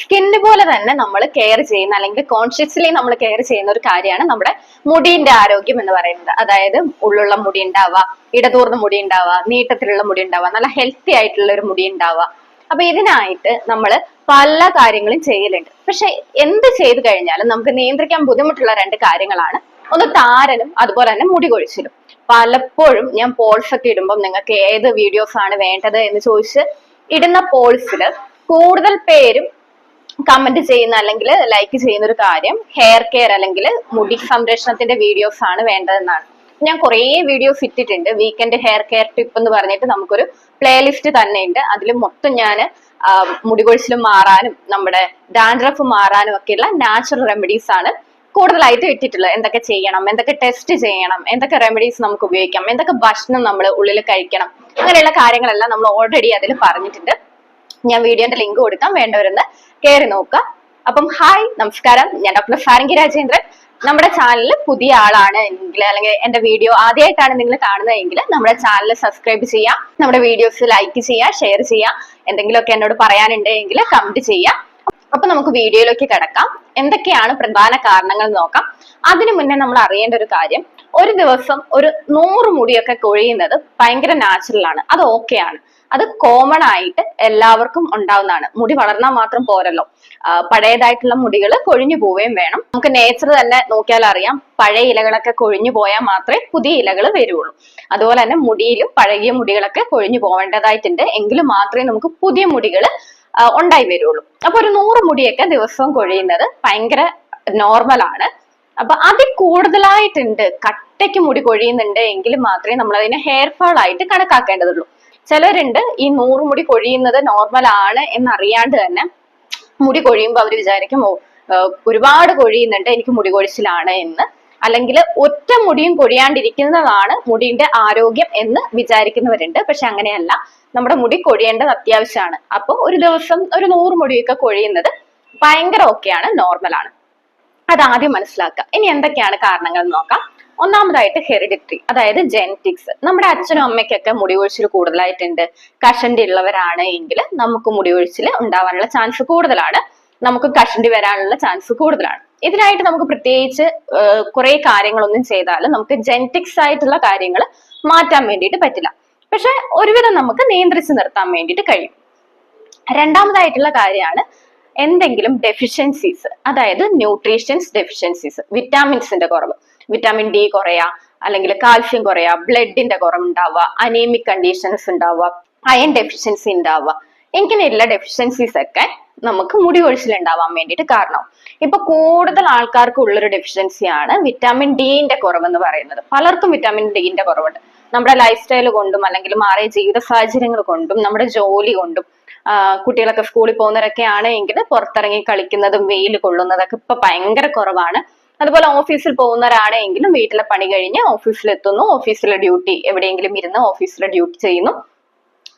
Skin പോലെ തന്നെ നമ്മൾ കെയർ ചെയ്യുന്ന അല്ലെങ്കിൽ കോൺഷ്യസ്ലി നമ്മൾ കെയർ ചെയ്യുന്ന ഒരു കാര്യമാണ് നമ്മുടെ മുടിന്റെ ആരോഗ്യം എന്ന് പറയുന്നത്. അതായത് ഉള്ളുള്ള മുടി ഉണ്ടാവുക ഇടതൂർന്ന മുടി ഉണ്ടാവുക നീട്ടത്തിലുള്ള മുടി ഉണ്ടാവുക നല്ല ഹെൽത്തി ആയിട്ടുള്ള ഒരു മുടി ഉണ്ടാവുക. അപ്പൊ ഇതിനായിട്ട് നമ്മൾ പല കാര്യങ്ങളും ചെയ്യലുണ്ട്. പക്ഷെ എന്ത് ചെയ്തു കഴിഞ്ഞാലും നമുക്ക് നിയന്ത്രിക്കാൻ ബുദ്ധിമുട്ടുള്ള രണ്ട് കാര്യങ്ങളാണ്. ഒന്ന് താരനും അതുപോലെ തന്നെ മുടി കൊഴിച്ചിലും. പലപ്പോഴും ഞാൻ പോൾസ് ഒക്കെ ഇടുമ്പോൾ നിങ്ങൾക്ക് ഏത് വീഡിയോസ് ആണ് വേണ്ടത് എന്ന് ചോദിച്ച് ഇടുന്ന പോൾസിൽ കൂടുതൽ പേരും കമന്റ് ചെയ്യുന്ന അല്ലെങ്കിൽ ലൈക്ക് ചെയ്യുന്ന ഒരു കാര്യം ഹെയർ കെയർ അല്ലെങ്കിൽ മുടി സംരക്ഷണത്തിന്റെ വീഡിയോസ് ആണ് വേണ്ടതെന്നാണ്. ഞാൻ കുറേ വീഡിയോസ് ഇട്ടിട്ടുണ്ട്. വീക്കെൻഡ് ഹെയർ കെയർ ടിപ്പ് എന്ന് പറഞ്ഞിട്ട് നമുക്കൊരു പ്ലേലിസ്റ്റ് തന്നെ ഉണ്ട് അതിൽ മൊത്തം ഞാൻ മുടി കൊഴിച്ചിലും മാറാനും നമ്മുടെ ഡാൻഡ്രഫ് മാറാനും ഒക്കെയുള്ള നാച്ചുറൽ റെമഡീസ് ആണ് കൂടുതലായിട്ട് ഇട്ടിട്ടുള്ളത്. എന്തൊക്കെ ചെയ്യണം എന്തൊക്കെ ടെസ്റ്റ് ചെയ്യണം എന്തൊക്കെ റെമഡീസ് നമുക്ക് ഉപയോഗിക്കാം എന്തൊക്കെ ഭക്ഷണം നമ്മൾ ഉള്ളിൽ കഴിക്കണം അങ്ങനെയുള്ള കാര്യങ്ങളെല്ലാം നമ്മൾ ഓൾറെഡി അതിൽ പറഞ്ഞിട്ടുണ്ട്. ഞാൻ വീഡിയോന്റെ ലിങ്ക് കൊടുക്കാം. വേണ്ടവരെന്ന് കയറി നോക്കുക. അപ്പം ഹായ് നമസ്കാരം. ഞാൻ ഡോക്ടർ ഫാരങ്കി രാജേന്ദ്രൻ. നമ്മുടെ ചാനലിൽ പുതിയ ആളാണ് എങ്കിൽ അല്ലെങ്കിൽ എന്റെ വീഡിയോ ആദ്യമായിട്ടാണ് നിങ്ങൾ കാണുന്നതെങ്കിൽ നമ്മുടെ ചാനൽ സബ്സ്ക്രൈബ് ചെയ്യാം നമ്മുടെ വീഡിയോസ് ലൈക്ക് ചെയ്യാം ഷെയർ ചെയ്യുക. എന്തെങ്കിലുമൊക്കെ എന്നോട് പറയാനുണ്ടെങ്കിൽ കമന്റ് ചെയ്യാം അപ്പൊ നമുക്ക് വീഡിയോയിലേക്ക് കിടക്കാം. എന്തൊക്കെയാണ് പ്രധാന കാരണങ്ങൾ നോക്കാം. അതിനു മുന്നേ നമ്മൾ അറിയേണ്ട ഒരു കാര്യം. ഒരു ദിവസം ഒരു നൂറ് മുടിയൊക്കെ കൊഴിയുന്നത് ഭയങ്കര നാച്ചുറൽ ആണ്. അത് ഓക്കെ ആണ്. അത് കോമൺ ആയിട്ട് എല്ലാവർക്കും ഉണ്ടാവുന്നതാണ്. മുടി വളർന്നാൽ മാത്രം പോരല്ലോ. പഴയതായിട്ടുള്ള മുടികൾ കൊഴിഞ്ഞു പോവുകയും വേണം. നമുക്ക് നേച്ചർ തന്നെ നോക്കിയാൽ അറിയാം. പഴയ ഇലകളൊക്കെ കൊഴിഞ്ഞു പോയാൽ മാത്രമേ പുതിയ ഇലകൾ വരുള്ളൂ അതുപോലെ തന്നെ മുടിയിലും പഴകിയ മുടികളൊക്കെ കൊഴിഞ്ഞു പോവേണ്ടതായിട്ടുണ്ട്. എങ്കിൽ മാത്രമേ നമുക്ക് പുതിയ മുടികൾ ഉണ്ടായി വരുള്ളൂ അപ്പൊ ഒരു നൂറ് മുടിയൊക്കെ ദിവസവും കൊഴിയുന്നത് ഭയങ്കര നോർമൽ ആണ്. അപ്പൊ അതിൽ കൂടുതലായിട്ടുണ്ട്. കട്ടയ്ക്ക് മുടി കൊഴിയുന്നുണ്ട് എങ്കിൽ മാത്രമേ നമ്മൾ അതിനെ ഹെയർ ഫാൾ ആയിട്ട് കണക്കാക്കേണ്ടതുള്ളൂ. ചിലരുണ്ട് ഈ നൂറ് മുടി കൊഴിയുന്നത് നോർമൽ ആണ് എന്നറിയാണ്ട് തന്നെ മുടി കൊഴിയുമ്പോൾ അവർ വിചാരിക്കും ഓ ഒരുപാട് കൊഴിയുന്നുണ്ട് എനിക്ക് മുടി കൊഴിച്ചിലാണ് എന്ന്. അല്ലെങ്കിൽ ഒറ്റ മുടിയും കൊഴിയാണ്ടിരിക്കുന്നതാണ് മുടിയുടെ ആരോഗ്യം എന്ന് വിചാരിക്കുന്നവരുണ്ട്. പക്ഷെ അങ്ങനെയല്ല. നമ്മുടെ മുടി കൊഴിയേണ്ടത് അത്യാവശ്യമാണ്. അപ്പോൾ ഒരു ദിവസം ഒരു നൂറ് മുടിയൊക്കെ കൊഴിയുന്നത് ഭയങ്കര ഓക്കെയാണ് നോർമലാണ് അത് ആദ്യം മനസ്സിലാക്കുക. ഇനി എന്തൊക്കെയാണ് കാരണങ്ങൾ നോക്കാം. ഒന്നാമതായിട്ട് ഹെറിഡിറ്ററി അതായത് ജെനറ്റിക്സ് നമ്മുടെ അച്ഛനും അമ്മയ്ക്കൊക്കെ മുടി കൊഴിച്ചിൽ കൂടുതലായിട്ടുണ്ട്. കഷണ്ടി ഉള്ളവരാണ് എങ്കിൽ നമുക്ക് മുടി കൊഴിച്ചിൽ ഉണ്ടാവാനുള്ള ചാൻസ് കൂടുതലാണ്. നമുക്ക് കഷണ്ടി വരാനുള്ള ചാൻസ് കൂടുതലാണ്. ഇതിനായിട്ട് നമുക്ക് പ്രത്യേകിച്ച് കുറെ കാര്യങ്ങളൊന്നും ചെയ്താലും നമുക്ക് ജെനറ്റിക്സ് ആയിട്ടുള്ള കാര്യങ്ങൾ മാറ്റാൻ വേണ്ടിയിട്ട് പറ്റില്ല. പക്ഷെ ഒരുവിധം നമുക്ക് നിയന്ത്രിച്ചു നിർത്താൻ വേണ്ടിയിട്ട് കഴിയും. രണ്ടാമതായിട്ടുള്ള കാര്യമാണ് എന്തെങ്കിലും ഡെഫിഷ്യൻസീസ് അതായത് ന്യൂട്രീഷ്യൻസ് ഡെഫിഷ്യൻസീസ് വിറ്റാമിൻസിന്റെ കുറവ്. വിറ്റാമിൻ ഡി കുറയാ അല്ലെങ്കിൽ കാൽഷ്യം കുറയാ ബ്ലഡിന്റെ കുറവുണ്ടാവുക അനീമിക് കണ്ടീഷൻസ് ഉണ്ടാവുക അയൺ ഡെഫിഷ്യൻസി ഉണ്ടാവുക. ഇങ്ങനെയുള്ള ഡെഫിഷ്യൻസീസ് ഒക്കെ നമുക്ക് മുടി കൊഴിച്ചിൽ ഉണ്ടാവാൻ വേണ്ടിയിട്ട് കാരണം. ഇപ്പൊ കൂടുതൽ ആൾക്കാർക്ക് ഉള്ളൊരു ഡെഫിഷ്യൻസിയാണ് വിറ്റാമിൻ ഡിന്റെ കുറവെന്ന് പറയുന്നത്. പലർക്കും വിറ്റാമിൻ ഡിന്റെ കുറവുണ്ട്. നമ്മുടെ ലൈഫ് സ്റ്റൈൽ കൊണ്ടും അല്ലെങ്കിൽ മാറിയ ജീവിത സാഹചര്യങ്ങൾ കൊണ്ടും നമ്മുടെ ജോലി കൊണ്ടും കുട്ടികളൊക്കെ സ്കൂളിൽ പോകുന്നവരൊക്കെ ആണെങ്കിൽ പുറത്തിറങ്ങി കളിക്കുന്നതും വെയിൽ കൊള്ളുന്നതൊക്കെ ഇപ്പൊ ഭയങ്കര കുറവാണ്. അതുപോലെ ഓഫീസിൽ പോകുന്നവരാണെങ്കിലും വീട്ടിലെ പണി കഴിഞ്ഞ് ഓഫീസിൽ എത്തുന്നു ഓഫീസിലെ ഡ്യൂട്ടി എവിടെയെങ്കിലും ഇരുന്ന് ഓഫീസിലെ ഡ്യൂട്ടി ചെയ്യുന്നു.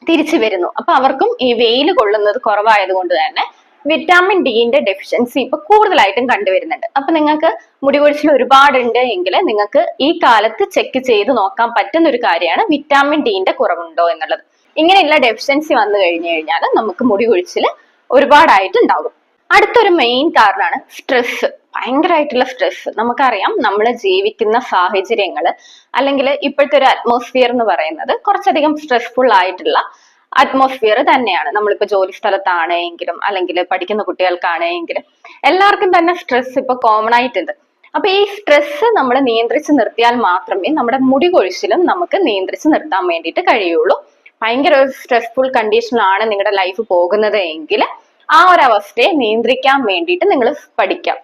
തിരിച്ചു വരുന്നു. അപ്പൊ അവർക്കും ഈ വെയിൽ കൊള്ളുന്നത് കുറവായതുകൊണ്ട് തന്നെ വിറ്റാമിൻ ഡിന്റെ ഡെഫിഷ്യൻസി ഇപ്പൊ കൂടുതലായിട്ടും കണ്ടുവരുന്നുണ്ട്. അപ്പൊ നിങ്ങൾക്ക് മുടി കൊഴിച്ചിൽ ഒരുപാടുണ്ട് എങ്കിൽ നിങ്ങൾക്ക് ഈ കാലത്ത് ചെക്ക് ചെയ്ത് നോക്കാൻ പറ്റുന്ന ഒരു കാര്യമാണ് വിറ്റാമിൻ ഡിന്റെ കുറവുണ്ടോ എന്നുള്ളത്. ഇങ്ങനെയുള്ള ഡെഫിഷ്യൻസി വന്നു കഴിഞ്ഞു കഴിഞ്ഞാൽ നമുക്ക് മുടി കൊഴിച്ചിൽ ഒരുപാടായിട്ടുണ്ടാകും. അടുത്തൊരു മെയിൻ കാരണമാണ് സ്ട്രെസ് ഭയങ്കരമായിട്ടുള്ള സ്ട്രെസ് നമുക്കറിയാം നമ്മൾ ജീവിക്കുന്ന സാഹചര്യങ്ങൾ അല്ലെങ്കിൽ ഇപ്പോഴത്തെ ഒരു അറ്റ്മോസ്ഫിയർ എന്ന് പറയുന്നത് കുറച്ചധികം സ്ട്രെസ്ഫുൾ ആയിട്ടുള്ള അറ്റ്മോസ്ഫിയർ തന്നെയാണ്. നമ്മളിപ്പോൾ ജോലി സ്ഥലത്താണെങ്കിലും അല്ലെങ്കിൽ പഠിക്കുന്ന കുട്ടികൾക്കാണെങ്കിലും എല്ലാവർക്കും തന്നെ സ്ട്രെസ് ഇപ്പൊ കോമൺ ആയിട്ടുണ്ട്. അപ്പൊ ഈ സ്ട്രെസ് നമ്മൾ നിയന്ത്രിച്ച് നിർത്തിയാൽ മാത്രമേ നമ്മുടെ മുടി കൊഴിച്ചിലും നമുക്ക് നിയന്ത്രിച്ച് നിർത്താൻ വേണ്ടിയിട്ട് കഴിയുള്ളൂ. ഭയങ്കര ഒരു സ്ട്രെസ്ഫുൾ കണ്ടീഷനിലാണ് നിങ്ങളുടെ ലൈഫ് പോകുന്നത് എങ്കിൽ ആ ഒരു അവസ്ഥയെ നിയന്ത്രിക്കാൻ വേണ്ടിയിട്ട് നിങ്ങൾ പഠിക്കാം.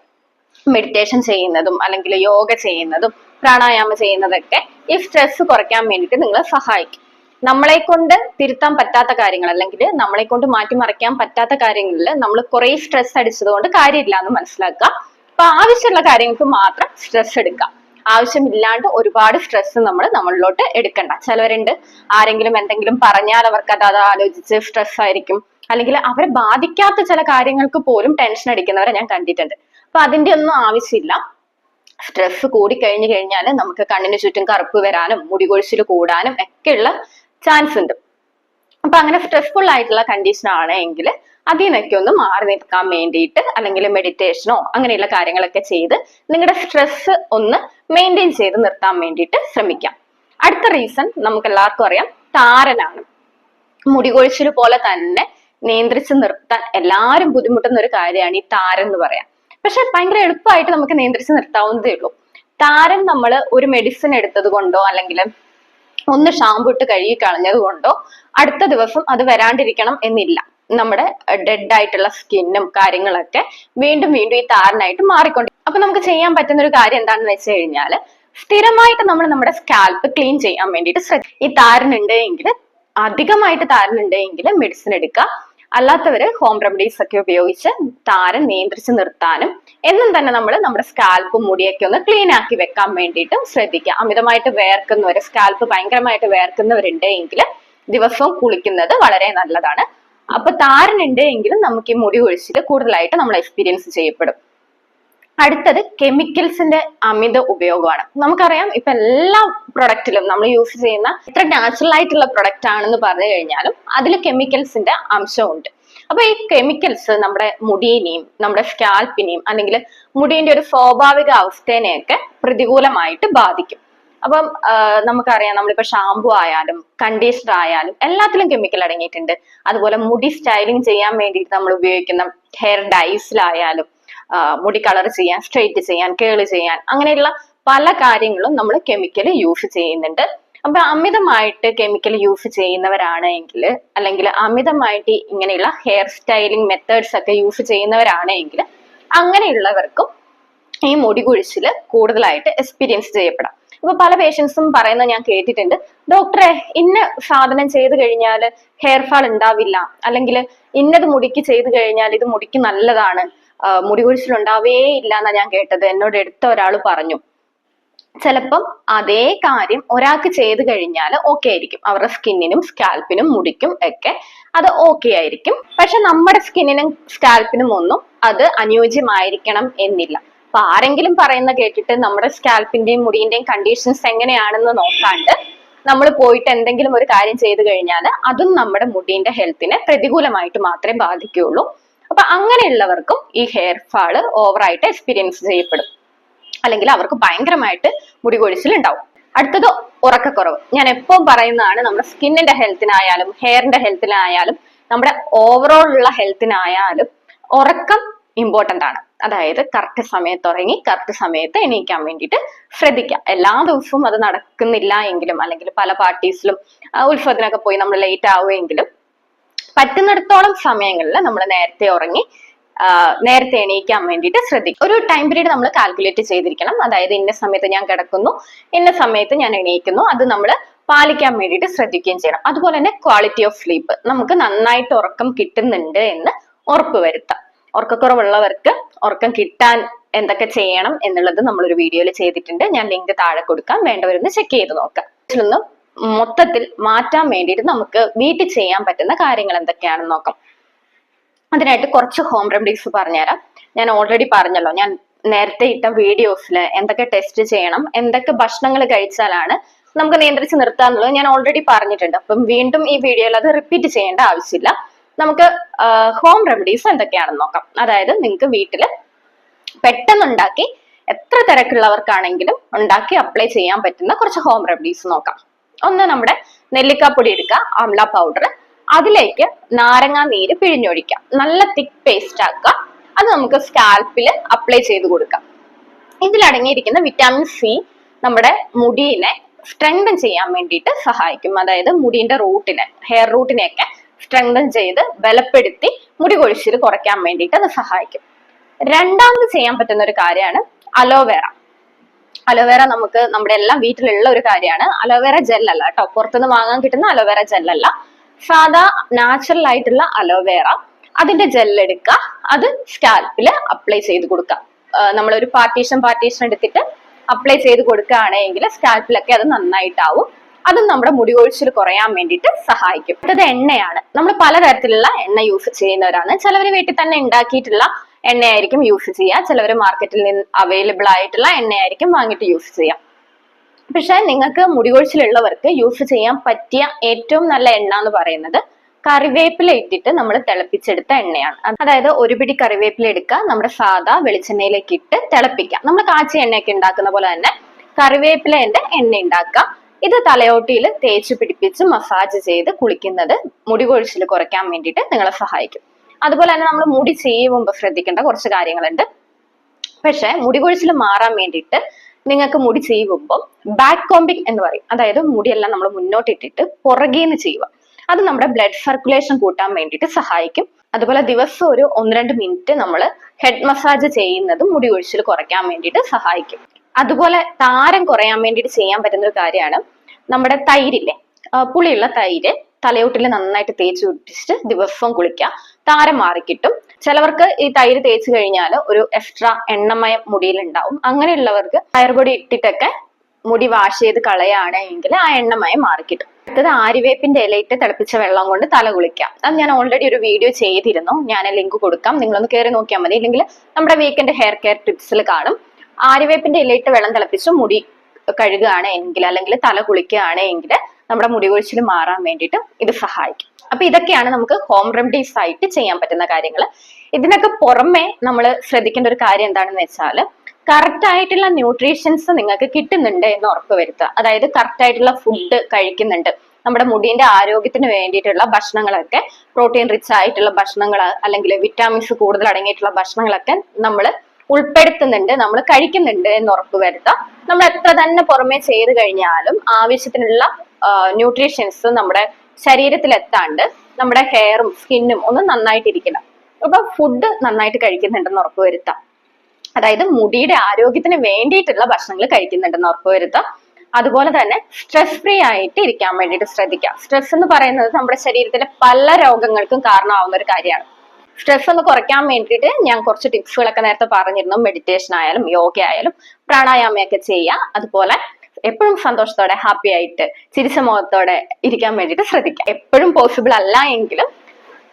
മെഡിറ്റേഷൻ ചെയ്യുന്നതും അല്ലെങ്കിൽ യോഗ ചെയ്യുന്നതും പ്രാണായാമം ചെയ്യുന്നതൊക്കെ ഈ സ്ട്രെസ് കുറയ്ക്കാൻ വേണ്ടിയിട്ട് നിങ്ങളെ സഹായിക്കും. നമ്മളെ കൊണ്ട് തിരുത്താൻ പറ്റാത്ത കാര്യങ്ങൾ അല്ലെങ്കിൽ നമ്മളെ കൊണ്ട് മാറ്റിമറിക്കാൻ പറ്റാത്ത കാര്യങ്ങളിൽ നമ്മൾ കുറെ സ്ട്രെസ് അടിച്ചതുകൊണ്ട് കാര്യമില്ല എന്ന് മനസ്സിലാക്കുക. അപ്പൊ ആവശ്യമുള്ള കാര്യങ്ങൾക്ക് മാത്രം സ്ട്രെസ് എടുക്കാം ആവശ്യമില്ലാണ്ട് ഒരുപാട് സ്ട്രെസ് നമ്മൾ നമ്മളിലോട്ട് എടുക്കണ്ട. ചിലവരുണ്ട് ആരെങ്കിലും എന്തെങ്കിലും പറഞ്ഞാൽ അവർക്ക് അത് ആലോചിച്ച് സ്ട്രെസ് ആയിരിക്കും. അല്ലെങ്കിൽ അവരെ ബാധിക്കാത്ത ചില കാര്യങ്ങൾക്ക് പോലും ടെൻഷൻ അടിക്കുന്നവരെ ഞാൻ കണ്ടിട്ടുണ്ട്. അപ്പൊ അതിന്റെ ഒന്നും ആവശ്യമില്ല. സ്ട്രെസ് കൂടി കഴിഞ്ഞു കഴിഞ്ഞാൽ നമുക്ക് കണ്ണിന് ചുറ്റും കറുപ്പ് വരാനും മുടി കൊഴിച്ചിൽ കൂടാനും ഒക്കെയുള്ള ചാൻസ് ഉണ്ട്. അപ്പൊ അങ്ങനെ സ്ട്രെസ്ഫുൾ ആയിട്ടുള്ള കണ്ടീഷൻ ആണ് എങ്കിൽ അതിൽ നിന്നൊക്കെ ഒന്ന് മാറി നിൽക്കാൻ വേണ്ടിയിട്ട് അല്ലെങ്കിൽ മെഡിറ്റേഷനോ അങ്ങനെയുള്ള കാര്യങ്ങളൊക്കെ ചെയ്ത് നിങ്ങളുടെ സ്ട്രെസ് ഒന്ന് മെയിന്റെയിൻ ചെയ്ത് നിർത്താൻ വേണ്ടിയിട്ട് ശ്രമിക്കാം. അടുത്ത റീസൺ നമുക്ക് എല്ലാവർക്കും അറിയാം താരനാണ്. മുടി മുടികൊഴിച്ചിൽ പോലെ തന്നെ നിയന്ത്രിച്ച് നിർത്താൻ എല്ലാവരും ബുദ്ധിമുട്ടുന്ന ഒരു കാര്യമാണ് ഈ താരൻ എന്ന് പറയാം. പക്ഷെ ഭയങ്കര എളുപ്പമായിട്ട് നമുക്ക് നിയന്ത്രിച്ച് നിർത്താവുന്നതേ ഉള്ളൂ. താരം നമ്മൾ ഒരു മെഡിസിൻ എടുത്തത് കൊണ്ടോ അല്ലെങ്കിൽ ഒന്ന് ഷാമ്പു ഇട്ട് കഴുകി കളഞ്ഞത് കൊണ്ടോ അടുത്ത ദിവസം അത് വരാണ്ടിരിക്കണം എന്നില്ല. നമ്മുടെ ഡെഡ് ആയിട്ടുള്ള സ്കിന്നും കാര്യങ്ങളൊക്കെ വീണ്ടും വീണ്ടും ഈ താരനായിട്ട് മാറിക്കൊണ്ട് അപ്പൊ നമുക്ക് ചെയ്യാൻ പറ്റുന്ന ഒരു കാര്യം എന്താണെന്ന് വെച്ച് കഴിഞ്ഞാൽ സ്ഥിരമായിട്ട് നമ്മൾ നമ്മുടെ സ്കാൽപ്പ് ക്ലീൻ ചെയ്യാൻ വേണ്ടിയിട്ട് ശ്രദ്ധ ഈ താരനുണ്ട് എങ്കിൽ അധികമായിട്ട് താരനുണ്ടെങ്കിൽ മെഡിസിൻ എടുക്കുക. അല്ലാത്തവര് ഹോം റെമഡീസ് ഒക്കെ ഉപയോഗിച്ച് താരൻ നിയന്ത്രിച്ച് നിർത്താനും എന്നും തന്നെ നമ്മൾ നമ്മുടെ സ്കാൽപ്പും മുടിയൊക്കെ ഒന്ന് ക്ലീൻ ആക്കി വെക്കാൻ വേണ്ടിയിട്ടും ശ്രദ്ധിക്കുക. അമിതമായിട്ട് വേർക്കുന്നവര് സ്കാൽപ്പ് ഭയങ്കരമായിട്ട് വേർക്കുന്നവരുണ്ട് എങ്കിൽ ദിവസവും കുളിക്കുന്നത് വളരെ നല്ലതാണ്. അപ്പൊ താരനുണ്ട് എങ്കിലും നമുക്ക് ഈ മുടി കൊഴിച്ചിൽ കൂടുതലായിട്ട് നമ്മൾ എക്സ്പീരിയൻസ് ചെയ്യപ്പെടും. അടുത്തത് കെമിക്കൽസിന്റെ അമിത ഉപയോഗമാണ്. നമുക്കറിയാം ഇപ്പൊ എല്ലാ പ്രൊഡക്റ്റിലും നമ്മൾ യൂസ് ചെയ്യുന്ന എത്ര നാച്ചുറൽ ആയിട്ടുള്ള പ്രൊഡക്റ്റ് ആണെന്ന് പറഞ്ഞു കഴിഞ്ഞാലും അതിൽ കെമിക്കൽസിന്റെ അംശമുണ്ട്. അപ്പൊ ഈ കെമിക്കൽസ് നമ്മുടെ മുടിയിനെയും നമ്മുടെ സ്കാൽപ്പിനെയും അല്ലെങ്കിൽ മുടിയുടെ ഒരു സ്വാഭാവിക അവസ്ഥേനെയൊക്കെ പ്രതികൂലമായിട്ട് ബാധിക്കും. അപ്പം നമുക്കറിയാം നമ്മളിപ്പോ ഷാമ്പു ആയാലും കണ്ടീഷണർ ആയാലും എല്ലാത്തിലും കെമിക്കൽ അടങ്ങിയിട്ടുണ്ട്. അതുപോലെ മുടി സ്റ്റൈലിംഗ് ചെയ്യാൻ വേണ്ടിയിട്ട് നമ്മൾ ഉപയോഗിക്കുന്ന ഹെയർ ഡൈസിലായാലും മുടി കളർ ചെയ്യാൻ സ്ട്രെയിറ്റ് ചെയ്യാൻ കേൾ ചെയ്യാൻ അങ്ങനെയുള്ള പല കാര്യങ്ങളും നമ്മൾ കെമിക്കൽ യൂസ് ചെയ്യുന്നുണ്ട്. അപ്പൊ അമിതമായിട്ട് കെമിക്കൽ യൂസ് ചെയ്യുന്നവരാണെങ്കിൽ അല്ലെങ്കിൽ അമിതമായിട്ട് ഇങ്ങനെയുള്ള ഹെയർ സ്റ്റൈലിംഗ് മെത്തേഡ്സ് ഒക്കെ യൂസ് ചെയ്യുന്നവരാണെങ്കിൽ അങ്ങനെയുള്ളവർക്കും ഈ മുടി കുഴിച്ചിൽ കൂടുതലായിട്ട് എക്സ്പീരിയൻസ് ചെയ്യപ്പെടാം. ഇപ്പൊ പല പേഷ്യൻസും പറയുന്നത് ഞാൻ കേട്ടിട്ടുണ്ട്. ഡോക്ടറെ ഇന്ന സാധനം ചെയ്തു കഴിഞ്ഞാൽ ഹെയർ ഫാൾ ഉണ്ടാവില്ല അല്ലെങ്കിൽ ഇന്നത് മുടിക്ക് ചെയ്തു കഴിഞ്ഞാൽ ഇത് മുടിക്ക് നല്ലതാണ്. മുടി കുഴിച്ചിലുണ്ടാവേ ഇല്ല എന്നാ ഞാൻ കേട്ടത്. എന്നോട് എടുത്ത ഒരാൾ പറഞ്ഞു. ചിലപ്പം അതേ കാര്യം ഒരാൾക്ക് ചെയ്തു കഴിഞ്ഞാൽ ഓക്കെ ആയിരിക്കും. അവരുടെ സ്കിന്നിനും സ്കാൽപ്പിനും മുടിക്കും ഒക്കെ അത് ഓക്കെ ആയിരിക്കും. പക്ഷെ നമ്മുടെ സ്കിന്നിനും സ്കാൽപ്പിനും ഒന്നും അത് അനുയോജ്യമായിരിക്കണം എന്നില്ല. അപ്പൊ ആരെങ്കിലും പറയുന്ന കേട്ടിട്ട് നമ്മുടെ സ്കാൽപ്പിന്റെയും മുടിന്റെയും കണ്ടീഷൻസ് എങ്ങനെയാണെന്ന് നോക്കാണ്ട് നമ്മൾ പോയിട്ട് എന്തെങ്കിലും ഒരു കാര്യം ചെയ്തു കഴിഞ്ഞാൽ അതും നമ്മുടെ മുടിന്റെ ഹെൽത്തിനെ പ്രതികൂലമായിട്ട് മാത്രമേ ബാധിക്കുകയുള്ളൂ. അപ്പൊ അങ്ങനെയുള്ളവർക്കും ഈ ഹെയർ ഫാൾ ഓവറായിട്ട് എക്സ്പീരിയൻസ് ചെയ്യപ്പെടും. അല്ലെങ്കിൽ അവർക്ക് ഭയങ്കരമായിട്ട് മുടി കൊഴിച്ചിൽ ഉണ്ടാവും അടുത്തത് ഉറക്കക്കുറവ്. ഞാൻ എപ്പോഴും പറയുന്നതാണ് നമ്മുടെ സ്കിന്നിന്റെ ഹെൽത്തിനായാലും ഹെയറിന്റെ ഹെൽത്തിനായാലും നമ്മുടെ ഓവറോൾ ഉള്ള ഹെൽത്തിനായാലും ഉറക്കം ഇമ്പോർട്ടന്റ് ആണ്. അതായത് കറക്റ്റ് സമയത്ത് ഉറങ്ങി കറക്റ്റ് സമയത്ത് എണീക്കാൻ വേണ്ടിയിട്ട് ശ്രദ്ധിക്കാം എല്ലാ ദിവസവും അത് നടക്കുന്നില്ല എങ്കിലും അല്ലെങ്കിൽ പല പാർട്ടീസിലും ഉത്സവത്തിനൊക്കെ പോയി നമ്മൾ ലേറ്റ് ആവുമെങ്കിലും പറ്റുന്നിടത്തോളം സമയങ്ങളിൽ നമ്മൾ നേരത്തെ ഉറങ്ങി നേരത്തെ എണീക്കാൻ വേണ്ടിയിട്ട് ശ്രദ്ധിക്കും. ഒരു ടൈം പീരീഡ് നമ്മൾ കാൽക്കുലേറ്റ് ചെയ്തിരിക്കണം. അതായത് ഇന്ന സമയത്ത് ഞാൻ കിടക്കുന്നു ഇന്ന സമയത്ത് ഞാൻ എണീക്കുന്നു. അത് നമ്മൾ പാലിക്കാൻ വേണ്ടിയിട്ട് ശ്രദ്ധിക്കുകയും ചെയ്യണം. അതുപോലെ തന്നെ ക്വാളിറ്റി ഓഫ് സ്ലീപ്പ് നമുക്ക് നന്നായിട്ട് ഉറക്കം കിട്ടുന്നുണ്ട് എന്ന് ഉറപ്പ് വരുത്താം. ഉറക്കക്കുറവുള്ളവർക്ക് ഉറക്കം കിട്ടാൻ എന്തൊക്കെ ചെയ്യണം എന്നുള്ളത് നമ്മളൊരു വീഡിയോയിൽ ചെയ്തിട്ടുണ്ട്. ഞാൻ ലിങ്ക് താഴെ കൊടുക്കാം. വേണ്ടവരൊന്ന് ചെക്ക് ചെയ്ത് നോക്കാം. മൊത്തത്തിൽ മാറ്റാൻ വേണ്ടിയിട്ട് നമുക്ക് വീട്ടിൽ ചെയ്യാൻ പറ്റുന്ന കാര്യങ്ങൾ എന്തൊക്കെയാണെന്ന് നോക്കാം. അതിനായിട്ട് കുറച്ച് ഹോം റെമഡീസ് പറഞ്ഞുതരാം. ഞാൻ ഓൾറെഡി പറഞ്ഞല്ലോ ഞാൻ നേരത്തെ ഇട്ട വീഡിയോസിൽ എന്തൊക്കെ ടെസ്റ്റ് ചെയ്യണം എന്തൊക്കെ ഭക്ഷണങ്ങൾ കഴിച്ചാലാണ് നമുക്ക് നിയന്ത്രിച്ച് നിർത്താന്നുള്ളത് ഞാൻ ഓൾറെഡി പറഞ്ഞിട്ടുണ്ട്. അപ്പം വീണ്ടും ഈ വീഡിയോയിൽ അത് റിപ്പീറ്റ് ചെയ്യേണ്ട ആവശ്യമില്ല. നമുക്ക് ഹോം റെമഡീസ് എന്തൊക്കെയാണെന്ന് നോക്കാം. അതായത് നിങ്ങൾക്ക് വീട്ടിൽ പെട്ടെന്ന് ഉണ്ടാക്കി എത്ര തിരക്കുള്ളവർക്കാണെങ്കിലും ഉണ്ടാക്കി അപ്ലൈ ചെയ്യാൻ പറ്റുന്ന കുറച്ച് ഹോം റെമഡീസ് നോക്കാം. ഒന്ന് നമ്മുടെ നെല്ലിക്കാപ്പൊടി എടുക്കുക ആംല പൗഡർ അതിലേക്ക് നാരങ്ങാ നീര് പിഴിഞ്ഞൊഴിക്കാം നല്ല തിക്ക് പേസ്റ്റ് ആക്കുക. അത് നമുക്ക് സ്കാൽപ്പിൽ അപ്ലൈ ചെയ്ത് കൊടുക്കാം. ഇതിലടങ്ങിയിരിക്കുന്ന വിറ്റാമിൻ സി നമ്മുടെ മുടിയിനെ സ്ട്രെങ്തൻ ചെയ്യാൻ വേണ്ടിയിട്ട് സഹായിക്കും. അതായത് മുടിന്റെ റൂട്ടിനെ ഹെയർ റൂട്ടിനെയൊക്കെ സ്ട്രെങ്തൻ ചെയ്ത് ബലപ്പെടുത്തി മുടി കൊഴിച്ചിൽ കുറയ്ക്കാൻ വേണ്ടിയിട്ട് അത് സഹായിക്കും. രണ്ടാമത് ചെയ്യാൻ പറ്റുന്ന ഒരു കാര്യമാണ് അലോവേറ അലോവേറ നമുക്ക് നമ്മുടെ എല്ലാം വീട്ടിലുള്ള ഒരു കാര്യമാണ്. അലോവേറ ജെൽ അല്ല കേട്ടോ. പുറത്തുനിന്ന് വാങ്ങാൻ കിട്ടുന്ന അലോവേറ ജെൽ അല്ല. സാധാ നാച്ചുറൽ ആയിട്ടുള്ള അലോവേറ അതിന്റെ ജെൽ എടുക്കുക. അത് സ്കാൽപ്പിൽ അപ്ലൈ ചെയ്ത് കൊടുക്കുക. നമ്മളൊരു പാർട്ടീഷൻ പാർട്ടീഷൻ എടുത്തിട്ട് അപ്ലൈ ചെയ്ത് കൊടുക്കുകയാണെങ്കിൽ സ്കാൽപ്പിലൊക്കെ അത് നന്നായിട്ടാവും. അതും നമ്മുടെ മുടി കൊഴിച്ചിൽ കുറയാൻ വേണ്ടിയിട്ട് സഹായിക്കും. അടുത്തത് എണ്ണയാണ്. നമ്മൾ പലതരത്തിലുള്ള എണ്ണ യൂസ് ചെയ്യുന്നവരാണ്. ചിലവർ വീട്ടിൽ തന്നെ ഉണ്ടാക്കിയിട്ടുള്ള എണ്ണയായിരിക്കും യൂസ് ചെയ്യുക ചിലവർ മാർക്കറ്റിൽ നിന്ന് അവൈലബിൾ ആയിട്ടുള്ള എണ്ണയായിരിക്കും വാങ്ങിയിട്ട് യൂസ് ചെയ്യാം. പക്ഷെ നിങ്ങൾക്ക് മുടികൊഴിച്ചിലുള്ളവർക്ക് യൂസ് ചെയ്യാൻ പറ്റിയ ഏറ്റവും നല്ല എണ്ണ എന്ന് പറയുന്നത് കറിവേപ്പില ഇട്ടിട്ട് നമ്മൾ തിളപ്പിച്ചെടുത്ത എണ്ണയാണ്. അതായത് ഒരു പിടി കറിവേപ്പില എടുക്കുക നമ്മുടെ സാധാ വെളിച്ചെണ്ണയിലേക്ക് ഇട്ട് തിളപ്പിക്കാം നമ്മൾ കാച്ചിയ എണ്ണയൊക്കെ ഉണ്ടാക്കുന്ന പോലെ തന്നെ കറിവേപ്പിലേന്റെ എണ്ണ ഉണ്ടാക്കുക. ഇത് തലയോട്ടിയിൽ തേച്ച് പിടിപ്പിച്ച് മസാജ് ചെയ്ത് കുളിക്കുന്നത് മുടി കൊഴിച്ചിൽ കുറയ്ക്കാൻ വേണ്ടിയിട്ട് നിങ്ങളെ സഹായിക്കും. അതുപോലെ തന്നെ നമ്മൾ മുടി ചെയ്യുമ്പോൾ ശ്രദ്ധിക്കേണ്ട കുറച്ച് കാര്യങ്ങളുണ്ട്. പക്ഷെ മുടി കൊഴിച്ചിൽ മാറാൻ വേണ്ടിയിട്ട് നിങ്ങൾക്ക് മുടി ചെയ്യുമ്പോൾ ബാക്ക് കോമ്പിക് എന്ന് പറയും. അതായത് മുടിയെല്ലാം നമ്മൾ മുന്നോട്ടിട്ടിട്ട് പുറകേന്ന് ചെയ്യുക. അത് നമ്മുടെ ബ്ലഡ് സർക്കുലേഷൻ കൂട്ടാൻ വേണ്ടിയിട്ട് സഹായിക്കും. അതുപോലെ ദിവസം ഒരു ഒന്ന് രണ്ട് മിനിറ്റ് നമ്മൾ ഹെഡ് മസാജ് ചെയ്യുന്നത് മുടി ഒഴിച്ചിൽ കുറയ്ക്കാൻ വേണ്ടിയിട്ട് സഹായിക്കും. അതുപോലെ താരം കുറയാൻ വേണ്ടിയിട്ട് ചെയ്യാൻ പറ്റുന്ന ഒരു കാര്യമാണ് നമ്മുടെ തൈരില്ലേ? പുളിയുള്ള തൈര് തലയോട്ടിൽ നന്നായിട്ട് തേച്ച് പിടിച്ചിട്ട് ദിവസവും കുളിക്കുക. താരം മാറിക്കിട്ടും. ചിലവർക്ക് ഈ തൈര് തേച്ച് കഴിഞ്ഞാൽ ഒരു എക്സ്ട്രാ എണ്ണമയം മുടിയിലുണ്ടാവും. അങ്ങനെയുള്ളവർക്ക് തയർപൊടി ഇട്ടിട്ടൊക്കെ മുടി വാഷ് ചെയ്ത് കളയുകയാണെങ്കിൽ ആ എണ്ണമയം മാറിക്കിട്ടും. അടുത്തത് ആര്യവേപ്പിന്റെ ഇലയിട്ട് തിളപ്പിച്ച വെള്ളം കൊണ്ട് തല കുളിക്കാം അത് ഞാൻ ഓൾറെഡി ഒരു വീഡിയോ ചെയ്തിരുന്നു. ഞാൻ ലിങ്ക് കൊടുക്കാം. നിങ്ങളൊന്ന് കയറി നോക്കിയാൽ മതി. ഇല്ലെങ്കിൽ നമ്മുടെ വീക്കെൻഡ് ഹെയർ കെയർ ടിപ്സിൽ കാണും. ആര്യവേപ്പിന്റെ ഇലയിട്ട് വെള്ളം തിളപ്പിച്ച് മുടി കഴുകുകയാണ് എങ്കിൽ അല്ലെങ്കിൽ തല കുളിക്കുകയാണ് എങ്കിൽ നമ്മുടെ മുടി കൊഴിച്ചിൽ മാറാൻ വേണ്ടിയിട്ട് ഇത് സഹായിക്കും. അപ്പൊ ഇതൊക്കെയാണ് നമുക്ക് ഹോം റെമഡീസ് ആയിട്ട് ചെയ്യാൻ പറ്റുന്ന കാര്യങ്ങൾ ഇതിനൊക്കെ പുറമെ നമ്മൾ ശ്രദ്ധിക്കേണ്ട ഒരു കാര്യം എന്താണെന്ന് വെച്ചാൽ കറക്റ്റ് ആയിട്ടുള്ള ന്യൂട്രീഷൻസ് നിങ്ങൾക്ക് കിട്ടുന്നുണ്ട് എന്ന് ഉറപ്പ് വരുത്തുക. അതായത് കറക്റ്റ് ആയിട്ടുള്ള ഫുഡ് കഴിക്കുന്നുണ്ട്. നമ്മുടെ മുടിന്റെ ആരോഗ്യത്തിന് വേണ്ടിയിട്ടുള്ള ഭക്ഷണങ്ങളൊക്കെ പ്രോട്ടീൻ റിച്ച് ആയിട്ടുള്ള ഭക്ഷണങ്ങൾ അല്ലെങ്കിൽ വിറ്റാമിൻസ് കൂടുതൽ അടങ്ങിയിട്ടുള്ള ഭക്ഷണങ്ങളൊക്കെ നമ്മൾ ഉൾപ്പെടുത്തുന്നുണ്ട് നമ്മൾ കഴിക്കുന്നുണ്ട് എന്ന് ഉറപ്പ് വരുത്തുക. നമ്മൾ എത്ര തന്നെ പുറമെ ചെയ്ത് കഴിഞ്ഞാലും ആവശ്യത്തിനുള്ള ന്യൂട്രീഷ്യൻസ് നമ്മുടെ ശരീരത്തിൽ എത്താണ്ട് നമ്മുടെ ഹെയറും സ്കിന്നും ഒന്ന് നന്നായിട്ടിരിക്കണം. അപ്പൊ ഫുഡ് നന്നായിട്ട് കഴിക്കുന്നുണ്ടെന്ന് ഉറപ്പുവരുത്താം. അതായത് മുടിയുടെ ആരോഗ്യത്തിന് വേണ്ടിയിട്ടുള്ള ഭക്ഷണങ്ങൾ കഴിക്കുന്നുണ്ടെന്ന് ഉറപ്പുവരുത്താം. അതുപോലെ തന്നെ സ്ട്രെസ് ഫ്രീ ആയിട്ട് ഇരിക്കാൻ വേണ്ടിയിട്ട് ശ്രദ്ധിക്കാം. സ്ട്രെസ് എന്ന് പറയുന്നത് നമ്മുടെ ശരീരത്തിലെ പല രോഗങ്ങൾക്കും കാരണമാവുന്ന ഒരു കാര്യമാണ്. സ്ട്രെസ് ഒന്ന് കുറയ്ക്കാൻ വേണ്ടിയിട്ട് ഞാൻ കുറച്ച് ടിപ്സുകളൊക്കെ നേരത്തെ പറഞ്ഞിരുന്നു. മെഡിറ്റേഷൻ ആയാലും യോഗ ആയാലും പ്രാണായാമയൊക്കെ ചെയ്യുക. അതുപോലെ എപ്പോഴും സന്തോഷത്തോടെ ഹാപ്പി ആയിട്ട് ചിരിച്ച മുഖത്തോടെ ഇരിക്കാൻ വേണ്ടിയിട്ട് ശ്രദ്ധിക്കാം. എപ്പോഴും പോസിബിൾ അല്ല എങ്കിലും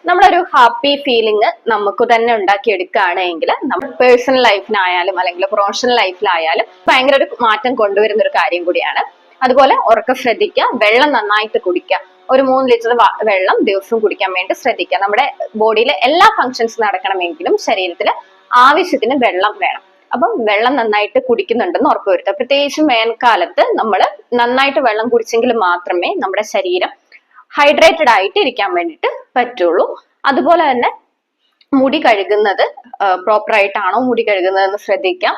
നമ്മളൊരു ഹാപ്പി ഫീലിംഗ് നമുക്ക് തന്നെ ഉണ്ടാക്കിയെടുക്കുകയാണെങ്കിൽ നമ്മൾ പേഴ്സണൽ ലൈഫിനായാലും അല്ലെങ്കിൽ പ്രൊഫഷണൽ ലൈഫിലായാലും ഭയങ്കര ഒരു മാറ്റം കൊണ്ടുവരുന്ന ഒരു കാര്യം കൂടിയാണ്. അതുപോലെ ഉറക്കം ശ്രദ്ധിക്കുക വെള്ളം നന്നായിട്ട് കുടിക്കുക. ഒരു മൂന്ന് ലിറ്റർ വെള്ളം ദിവസവും കുടിക്കാൻ വേണ്ടി ശ്രദ്ധിക്കുക. നമ്മുടെ ബോഡിയിലെ എല്ലാ ഫങ്ഷൻസ് നടക്കണമെങ്കിലും ശരീരത്തിൽ ആവശ്യത്തിന് വെള്ളം വേണം. അപ്പം വെള്ളം നന്നായിട്ട് കുടിക്കുന്നുണ്ടെന്ന് ഉറപ്പുവരുത്തുക പ്രത്യേകിച്ചും വേനൽക്കാലത്ത് നമ്മൾ നന്നായിട്ട് വെള്ളം കുടിച്ചെങ്കിൽ മാത്രമേ നമ്മുടെ ശരീരം ഹൈഡ്രേറ്റഡ് ആയിട്ട് ഇരിക്കാൻ വേണ്ടിയിട്ട് പറ്റുള്ളൂ. അതുപോലെ തന്നെ മുടി കഴുകുന്നത് പ്രോപ്പർ ആയിട്ടാണോ മുടി കഴുകുന്നതെന്ന് ശ്രദ്ധിക്കാം.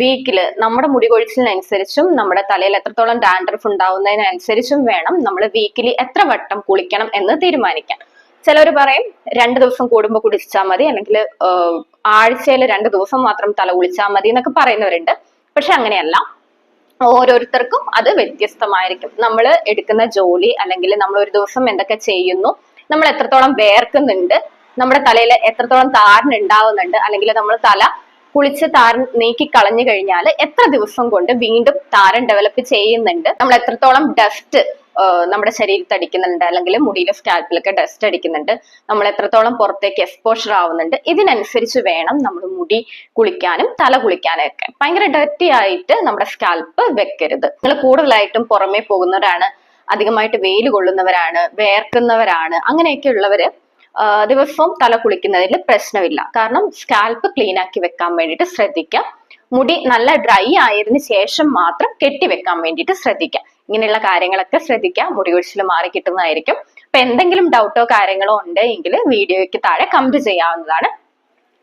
വീക്കിൽ നമ്മുടെ മുടി കൊഴിച്ചിലിനനുസരിച്ചും നമ്മുടെ തലയിൽ എത്രത്തോളം ഡാൻഡ്രഫ് ഉണ്ടാവുന്നതിനനുസരിച്ചും വേണം നമ്മൾ വീക്കിലി എത്ര വട്ടം കുളിക്കണം എന്ന് തീരുമാനിക്കാം. ചിലർ പറയും രണ്ട് ദിവസം കൂടുമ്പോൾ കുടിച്ചാൽ മതി അല്ലെങ്കിൽ ആഴ്ചയിൽ രണ്ട് ദിവസം മാത്രം തല കുളിച്ചാൽ മതി എന്നൊക്കെ പറയുന്നവരുണ്ട്. പക്ഷെ അങ്ങനെയല്ല. ഓരോരുത്തർക്കും അത് വ്യത്യസ്തമായിരിക്കും. നമ്മൾ എടുക്കുന്ന ജോലി അല്ലെങ്കിൽ നമ്മൾ ഒരു ദിവസം എന്തൊക്കെ ചെയ്യുന്നു നമ്മൾ എത്രത്തോളം വേർക്കുന്നുണ്ട് നമ്മുടെ തലയിൽ എത്രത്തോളം താരൻ ഉണ്ടാവുന്നുണ്ട് അല്ലെങ്കിൽ നമ്മൾ തല കുളിച്ച് താരൻ നീക്കി കളഞ്ഞു കഴിഞ്ഞാൽ എത്ര ദിവസം കൊണ്ട് വീണ്ടും താരൻ ഡെവലപ്പ് ചെയ്യുന്നുണ്ട് നമ്മൾ എത്രത്തോളം ഡസ്റ്റ് നമ്മുടെ ശരീരത്തിൽ അടിക്കുന്നുണ്ട് അല്ലെങ്കിൽ മുടിയിലെ സ്കാൽപ്പിലൊക്കെ ഡസ്റ്റ് അടിക്കുന്നുണ്ട്. നമ്മൾ എത്രത്തോളം പുറത്തേക്ക് എക്സ്പോഷർ ആവുന്നുണ്ട്. ഇതിനനുസരിച്ച് വേണം നമ്മൾ മുടി കുളിക്കാനും തല കുളിക്കാനും ഒക്കെ ഭയങ്കര ഡർട്ടി ആയിട്ട് നമ്മുടെ സ്കാൽപ്പ് വെക്കരുത്. നിങ്ങൾ കൂടുതലായിട്ടും പുറമേ പോകുന്നവരാണ് അധികമായിട്ട് വെയിൽ കൊള്ളുന്നവരാണ് വേർക്കുന്നവരാണ് അങ്ങനെയൊക്കെ ഉള്ളവര് ദിവസവും തല കുളിക്കുന്നതിൽ പ്രശ്നമില്ല. കാരണം സ്കാൽപ്പ് ക്ലീൻ ആക്കി വെക്കാൻ വേണ്ടിയിട്ട് ശ്രദ്ധിക്കാം. മുടി നല്ല ഡ്രൈ ആയതിനു ശേഷം മാത്രം കെട്ടി വെക്കാൻ വേണ്ടിയിട്ട് ശ്രദ്ധിക്കാം ഇങ്ങനെയുള്ള കാര്യങ്ങളൊക്കെ ശ്രദ്ധിക്കാം മുടി കൊഴിച്ചിൽ മാറി കിട്ടുന്നതായിരിക്കും. അപ്പൊ എന്തെങ്കിലും ഡൗട്ടോ കാര്യങ്ങളോ ഉണ്ട് എങ്കിൽ വീഡിയോയ്ക്ക് താഴെ കമന്റ് ചെയ്യാവുന്നതാണ്.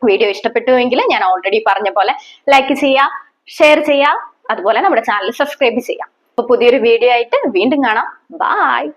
വീഡിയോ ഇഷ്ടപ്പെട്ടുവെങ്കിൽ ഞാൻ ഓൾറെഡി പറഞ്ഞ പോലെ ലൈക്ക് ചെയ്യുക ഷെയർ ചെയ്യുക അതുപോലെ നമ്മുടെ ചാനൽ സബ്സ്ക്രൈബ് ചെയ്യാം അപ്പൊ പുതിയൊരു വീഡിയോ ആയിട്ട് വീണ്ടും കാണാം. ബായ്